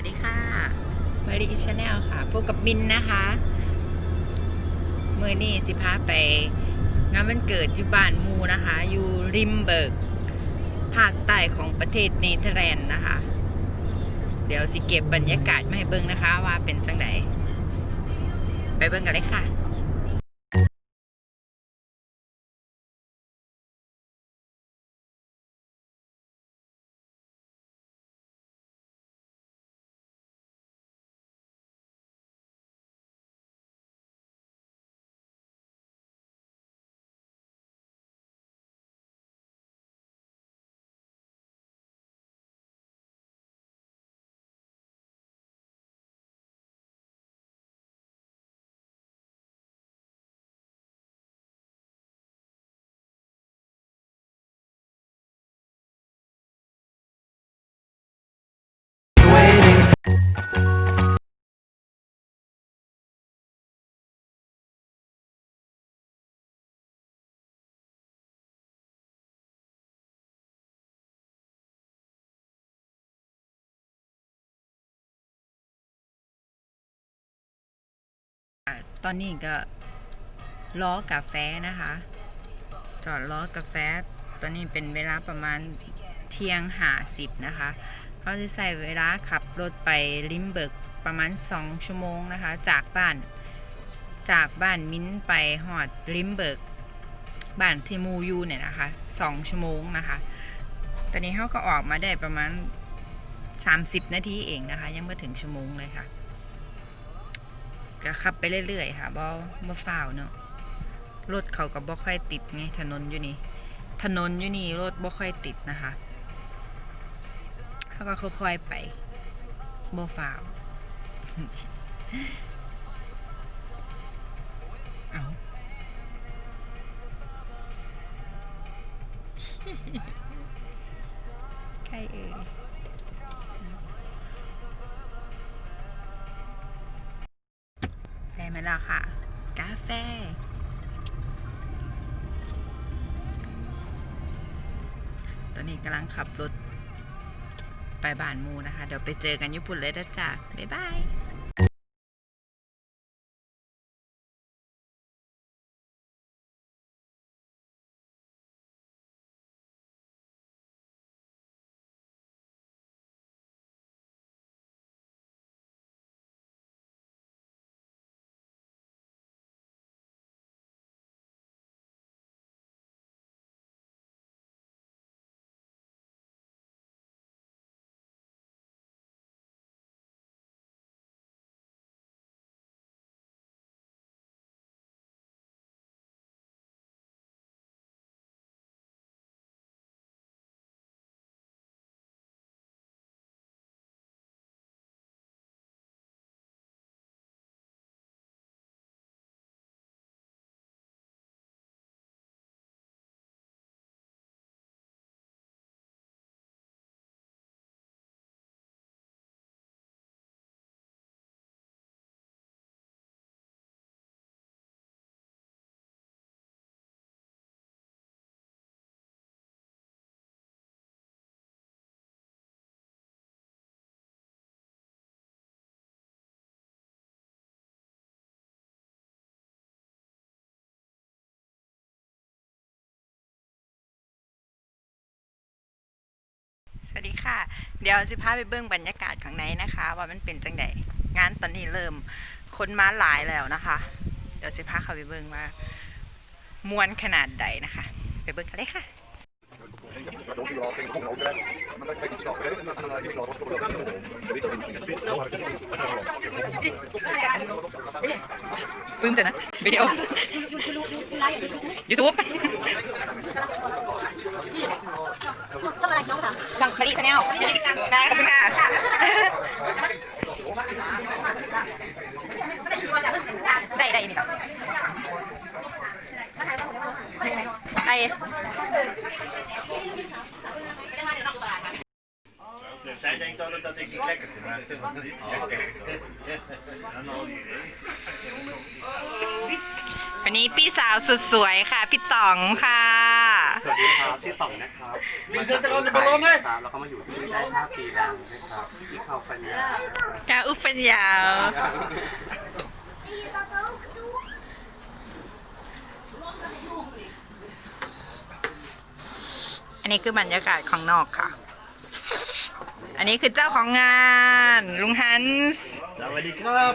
วัสดีค่ะมารีชาแนลค่ะพบกับบินนะคะเมื่อนี่สิพาไปงานวันเกิดอยู่บ้านมูนะคะ อยู่ริมเบิร์กภาคใต้ของประเทศเนเธอร์แลนด์นะคะ เดี๋ยวสิเก็บบรรยากาศมาให้เบิ้งนะคะว่าเป็นจังไดไปเบิ้งกันเลยค่ะ ตอนนี้ก็ล้อกาแฟนะคะ จอดล้อกาแฟ ตอนนี้เป็นเวลาประมาณเที่ยงหาสิบนะคะเขาจะใส่เวลาขับรถไปลิมเบิร์กประมาณ 2 ชั่วโมงนะคะ จากบ้านจากบ้านมิ้นท์ไปฮอดลิมเบิร์กบ้านที่มูยูเนี่ยนะคะ2ชั่วโมงนะคะ ตอนนี้เขาก็ออกมาได้ประมาณ 30 นาทีเองนะคะ ยังไม่ถึงชั่วโมงเลยค่ะ ก็ขับไปเรื่อยๆค่ะบ่บ่ฟ้าวเนาะรถเขาก็บ่ค่อยติดไงถนนอยู่นี่ ถนนอยู่นี่รถบ่ค่อยติดนะคะเขาก็ค่อยๆไปบ่ฟ้าวเอาใครเอ่ย มล่ะค่ะ กาแฟ ตอนนี้กำลังขับรถไปบ้านมูนะคะ เดี๋ยวไปเจอกันญี่ปุ่นเลยนะจ๊ะ บ๊ายบาย ค่ะ เดี๋ยวสิพาไปเบื้องบรรยากาศข้างในนะคะ ว่ามันเป็นจังไดงานตอนนี้เริ่มคนมาหลายแล้วนะคะ เดี๋ยวสิพาเขาไปเบื้องว่ามวนขนาดใดนะคะ ไปเบื้องกันเลยค่ะปึ้มจะนะวิดีโอ YouTube ช่งคลิชแนลนะอบค่ะได้ได้นี่ต่อไอวันนี้พี่สาวสุดสวยค่ะ พี่ต๋องค่ะ สวัสดีครับชื่อต่องนะครับ Wie zit er aan de ballon, hè? ครับแล้วก็มาอยู่ที่นี่ได้ 5 ปีแล้วนะครับที่เข้าปัญญานะครับกาอุปัญญา Wie is dat ook doen? Wat dat ik nog niet. อันนี้คือบรรยากาศของนอกค่ะ อันนี้คือเจ้าของงาน ลุงฮันส์ Zijn we die knap?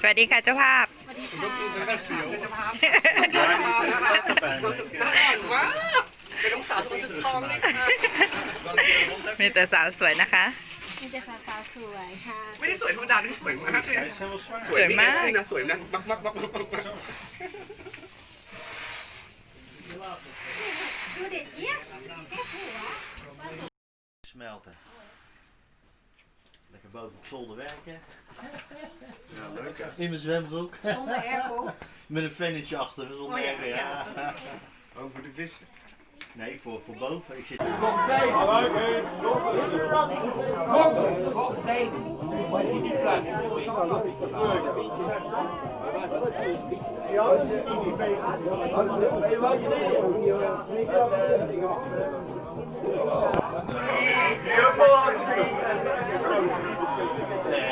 สวัสดีค่ะเจ้าภาพ เป็นน้องสาวคนสุดท้องเลยค่ะมีแต่สาวสวยนะคะ มีแต่สาวๆสวยค่ะไม่ได้สวยธรรมดานี่สวยมากเลยสวยมากนี่นะสวยนะมากมากมากมากมากดูเด็กเยี่ยม Smelten. boven op zolder werken. Ja, leuk hè? In mijn zwembroek. Zonder airco. Met een fennetje achter, zonder oh, ja, Over de vissen. Nee, voor, voor boven. Ik zit... Nog tijd.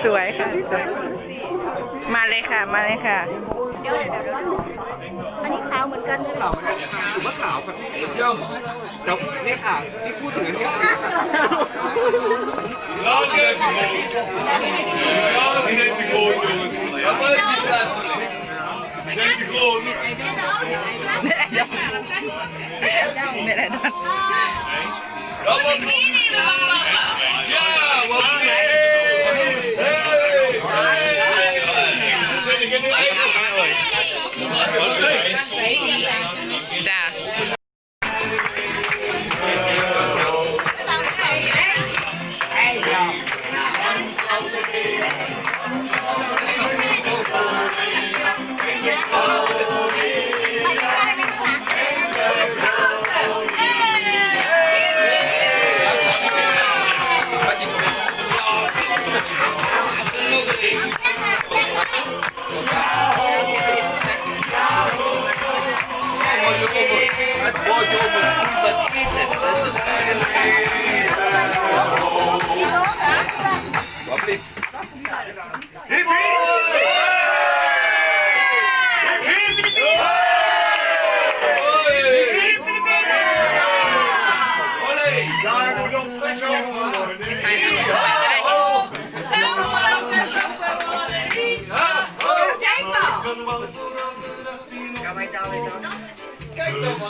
สวยค่ะ มาเลยค่ะ มาเลยค่ะ อันนี้ขาวเหมือนกันเลยเหรอถือว่าขาวครับเยี่ยมเดี๋ยวนี่ค่ะ ที่พูดถึงอันนี้คือไม่ได้ดอนจ้า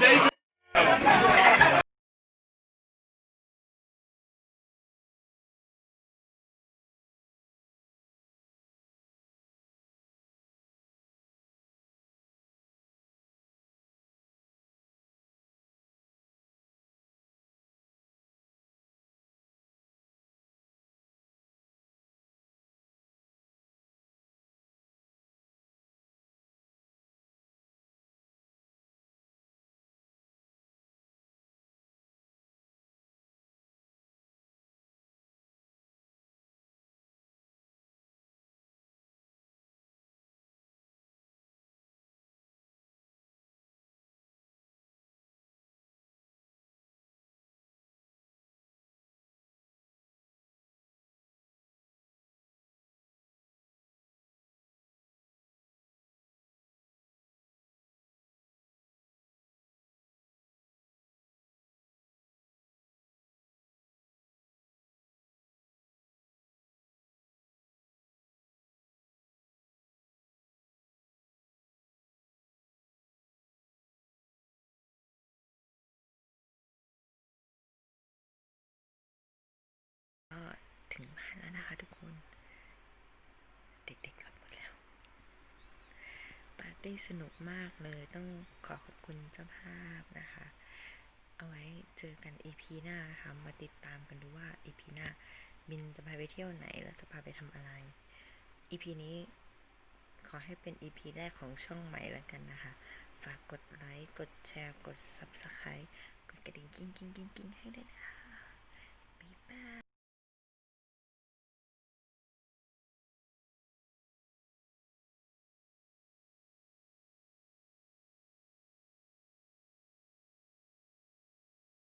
Save ถึงบ้านแล้วนะคะทุกคน เด็กๆกลับหมดแล้ว ปาร์ตี้สนุกมากเลยต้องขอขอบคุณเจ้าภาพนะคะ เอาไว้เจอกัน EP หน้านะคะ มาติดตามกันดูว่า EP หน้าบินจะพาไปเที่ยวไหน แล้วจะพาไปทำอะไร EP นี้ขอให้เป็น EP แรกของช่องใหม่แล้วกันนะคะ ฝากกดไลค์ กดแชร์ กด Subscribe กดกระดิ่งกิ้งกิ้งกิ้งกิ้งให้ด้วยนะคะ